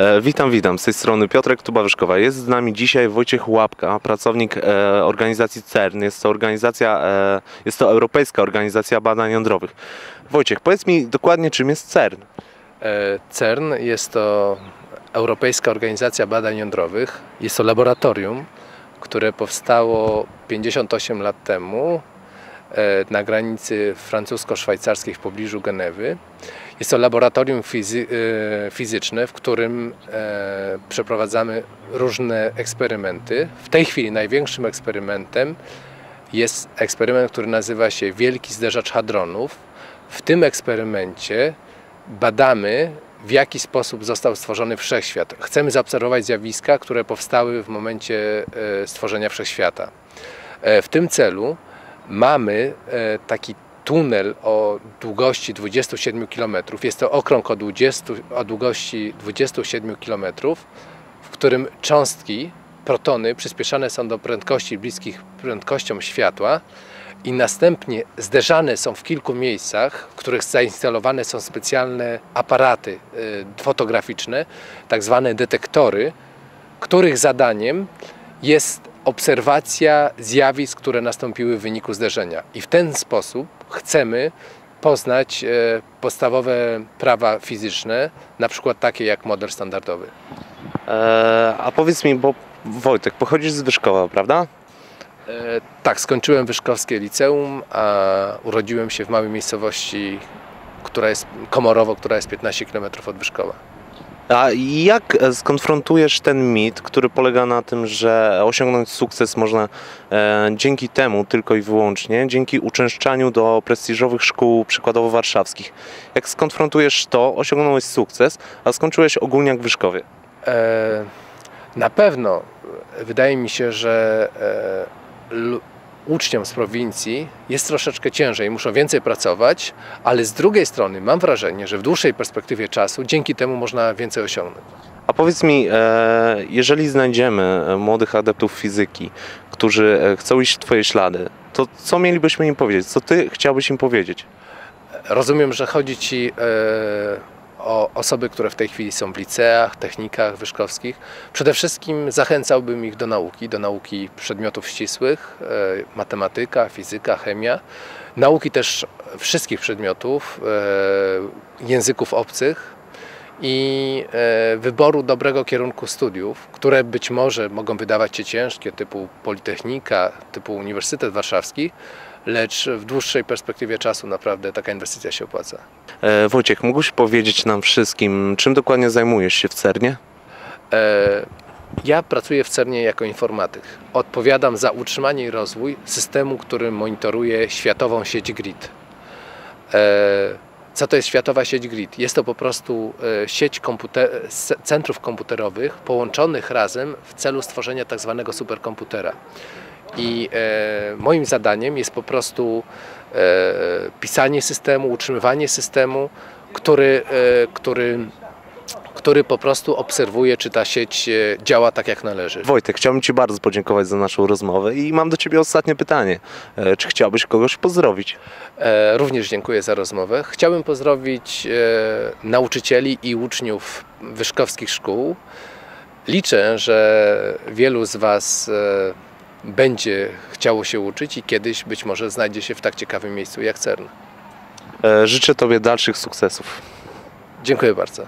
E, witam, witam. Z tej strony Piotrek Tuba-Wyszkowa. Jest z nami dzisiaj Wojciech Łapka, pracownik e, organizacji CERN. Jest to organizacja, e, jest to Europejska Organizacja Badań Jądrowych. Wojciech, powiedz mi dokładnie, czym jest CERN? CERN jest to Europejska Organizacja Badań Jądrowych. Jest to laboratorium, które powstało 58 lat temu na granicy francusko-szwajcarskiej w pobliżu Genewy. Jest to laboratorium fizy e, fizyczne, w którym e, przeprowadzamy różne eksperymenty. W tej chwili największym eksperymentem jest eksperyment, który nazywa się Wielki Zderzacz Hadronów. W tym eksperymencie badamy, w jaki sposób został stworzony wszechświat. Chcemy zaobserwować zjawiska, które powstały w momencie e, stworzenia wszechświata. E, W tym celu mamy e, taki tunel o długości 27 km. Jest to okrąg o, 20, o długości 27 km, w którym cząstki, protony przyspieszane są do prędkości bliskich prędkościom światła i następnie zderzane są w kilku miejscach, w których zainstalowane są specjalne aparaty y, fotograficzne, tak zwane detektory, których zadaniem jest obserwacja zjawisk, które nastąpiły w wyniku zderzenia. I w ten sposób chcemy poznać e, podstawowe prawa fizyczne, na przykład takie jak model standardowy. E, a powiedz mi, bo Wojtek, pochodzisz z Wyszkowa, prawda? E, Tak, skończyłem Wyszkowskie Liceum, a urodziłem się w małej miejscowości, która jest Komorowo, która jest 15 km od Wyszkowa. A jak skonfrontujesz ten mit, który polega na tym, że osiągnąć sukces można e, dzięki temu tylko i wyłącznie, dzięki uczęszczaniu do prestiżowych szkół, przykładowo warszawskich. Jak skonfrontujesz to, osiągnąłeś sukces, a skończyłeś ogólniak w Wyszkowie. E, Na pewno wydaje mi się, że e, uczniom z prowincji jest troszeczkę ciężej, muszą więcej pracować, ale z drugiej strony mam wrażenie, że w dłuższej perspektywie czasu dzięki temu można więcej osiągnąć. A powiedz mi, e, jeżeli znajdziemy e, młodych adeptów fizyki, którzy e, chcą iść w Twoje ślady, to co mielibyśmy im powiedzieć? Co Ty chciałbyś im powiedzieć? Rozumiem, że chodzi Ci o osoby, które w tej chwili są w liceach, technikach wyszkowskich. Przede wszystkim zachęcałbym ich do nauki, do nauki przedmiotów ścisłych, e, matematyka, fizyka, chemia. Nauki też wszystkich przedmiotów, e, języków obcych i e, wyboru dobrego kierunku studiów, które być może mogą wydawać się ciężkie, typu Politechnika, typu Uniwersytet Warszawski, lecz w dłuższej perspektywie czasu naprawdę taka inwestycja się opłaca. E, Wojciech, mógłbyś powiedzieć nam wszystkim, czym dokładnie zajmujesz się w CERNie? E, Ja pracuję w CERNie jako informatyk. Odpowiadam za utrzymanie i rozwój systemu, który monitoruje światową sieć GRID. E, Co to jest światowa sieć GRID? Jest to po prostu e, sieć komputer- centrów komputerowych połączonych razem w celu stworzenia tak zwanego superkomputera. I e, moim zadaniem jest po prostu e, pisanie systemu, utrzymywanie systemu, który, e, który który po prostu obserwuje, czy ta sieć e, działa tak, jak należy. Wojtek, chciałbym Ci bardzo podziękować za naszą rozmowę i mam do Ciebie ostatnie pytanie. E, Czy chciałbyś kogoś pozdrowić? E, Również dziękuję za rozmowę. Chciałbym pozdrowić nauczycieli i uczniów wyszkowskich szkół. Liczę, że wielu z Was będzie chciało się uczyć i kiedyś być może znajdzie się w tak ciekawym miejscu jak CERN. E, Życzę Tobie dalszych sukcesów. Dziękuję bardzo.